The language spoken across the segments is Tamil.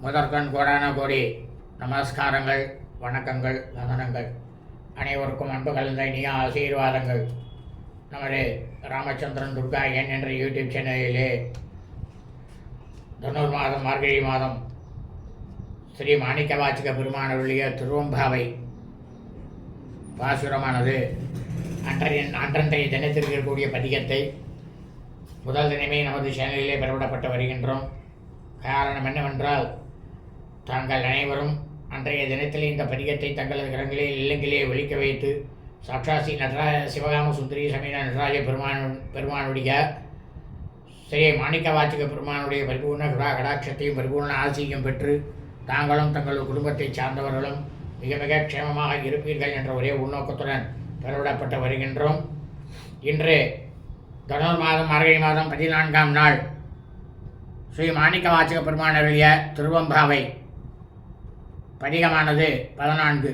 முதற்கண் கோடான கோடி நமஸ்காரங்கள் வணக்கங்கள் வந்தனங்கள் அனைவருக்கும் அன்பு கலந்த இனிய ஆசீர்வாதங்கள். நமது ராமச்சந்திரன் துர்கா என் என்ற யூடியூப் சேனலிலே தொண்ணூறு மாதம் மார்கழி மாதம் ஸ்ரீ மாணிக்க வாச்சிக பெருமானவருடைய திருவம்பாவை பாசுரமானது அன்றைய அன்றன்றைய தினத்தில் இருக்கக்கூடிய பதிகத்தை முதல் தினமே நமது சேனலிலே பெறவிடப்பட்டு வருகின்றோம். காரணம் என்னவென்றால் தாங்கள் அனைவரும் அன்றைய தினத்தில் இந்த பதிகத்தை தங்களது கிரகங்களில் இல்லங்களிலே ஒலிக்க வைத்து சாட்சாசி நடராஜ சிவகாம சுந்தரி சமீன நடராஜ பெருமான் பெருமானுடைய ஸ்ரீ மாணிக்க வாச்சிக பெருமானுடைய பரிபூர்ண கடா கடாட்சத்தையும் பரிபூர்ண ஆசியும் பெற்று தாங்களும் தங்கள் குடும்பத்தைச் சார்ந்தவர்களும் மிக மிக க்ஷேமமாக இருப்பீர்கள் என்ற ஒரே உள்நோக்கத்துடன் பெறவிடப்பட்டு வருகின்றோம். இன்று தனுர் மாதம் மார்கழி மாதம் பதினான்காம் நாள் ஸ்ரீ மாணிக்க வாச்சக பெருமான் அருளிய திருவம்பாவை பதிகமானது பதினான்கு.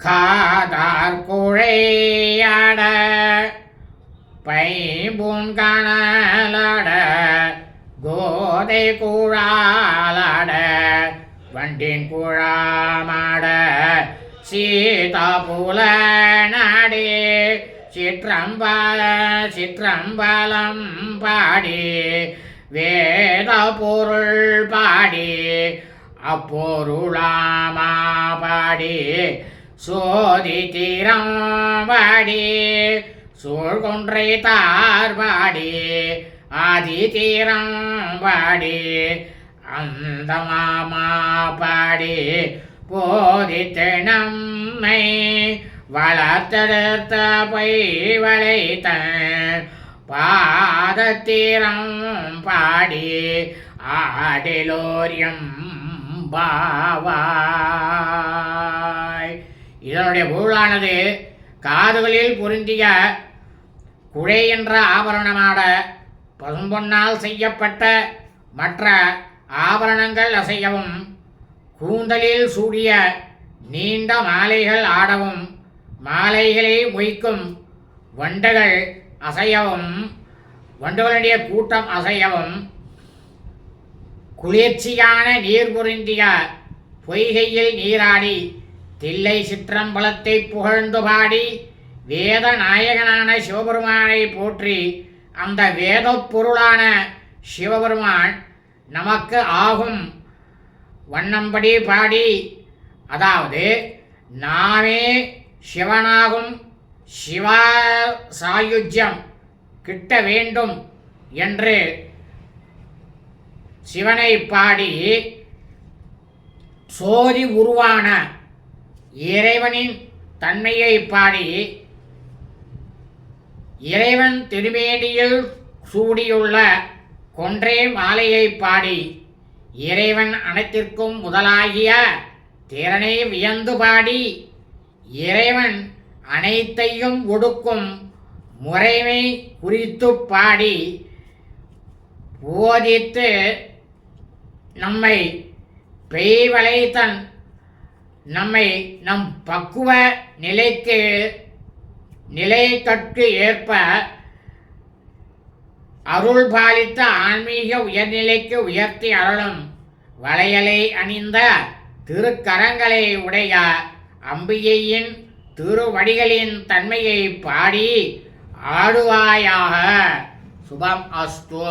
காதார் குழையாட பைம்பூன் காணலாட கோதை கூழாலாட வண்டின் கூழாமாட சீதா புல நாடே சிற்றம்பல சிற்றம்பலம் பாடி வேத பொருள் பாடி அப்பொருளாமா பாடி சோதி தீரம் பாடி சூழ்கொன்றை தார் பாடி ஆதி தீரம் பாடி அந்த மாமா பாடி போதித்தனம்மை வளர்த்தெடுத்த பை வளைத்தன். பாதத்தீரம் பாடி ஆடிலோரியம் பாவாய். இதனுடைய பொருளானது காதுகளில் பொருந்திய குழை என்ற ஆபரணமாட பசும்பொன்னால் செய்யப்பட்ட மற்ற ஆபரணங்கள் அசையவும் கூந்தலில் சூடிய நீண்ட மாலைகள் ஆடவும் மாலைகளை மொய்க்கும் வண்டுகள் அசையவும் வண்டுகளுடைய கூட்டம் அசையவும் குளிர்ச்சியான நீர் பொருந்திய பொய்கையில் நீராடி தில்லை சிற்றம்பலத்தை புகழ்ந்து பாடி வேத நாயகனான சிவபெருமானை போற்றி அந்த வேத பொருளான சிவபெருமான் நமக்கு ஆகும் வண்ணம்படி பாடி அதாவது நாமே சிவனாகும் சிவா சாயுஜ்யம் கிட்ட வேண்டும் என்று சிவனை பாடி சோதி உருவான இறைவனின் தன்மையை பாடி இறைவன் திருமேனியில் சூடியுள்ள கொன்றே மாலையை பாடி இறைவன் அனைத்திற்கும் முதலாகிய திறனை வியந்து பாடி இறைவன் அனைத்தையும் ஒடுக்கும் முறைமை குறித்து பாடி போதித்து நம்மை பெய்வளைத்தன் நம்மை நம் பக்குவ நிலைக்கு நிலைக்கட்டு ஏற்ப அருள் பாலித்த ஆன்மீக உயர்நிலைக்கு உயர்த்தி அருளும் வளையலை அணிந்த திருக்கரங்களை உடைய அம்பிகையின் திருவடிகளின் தன்மையை பாடி ஆடுவாயாக. சுபம் அஸ்து.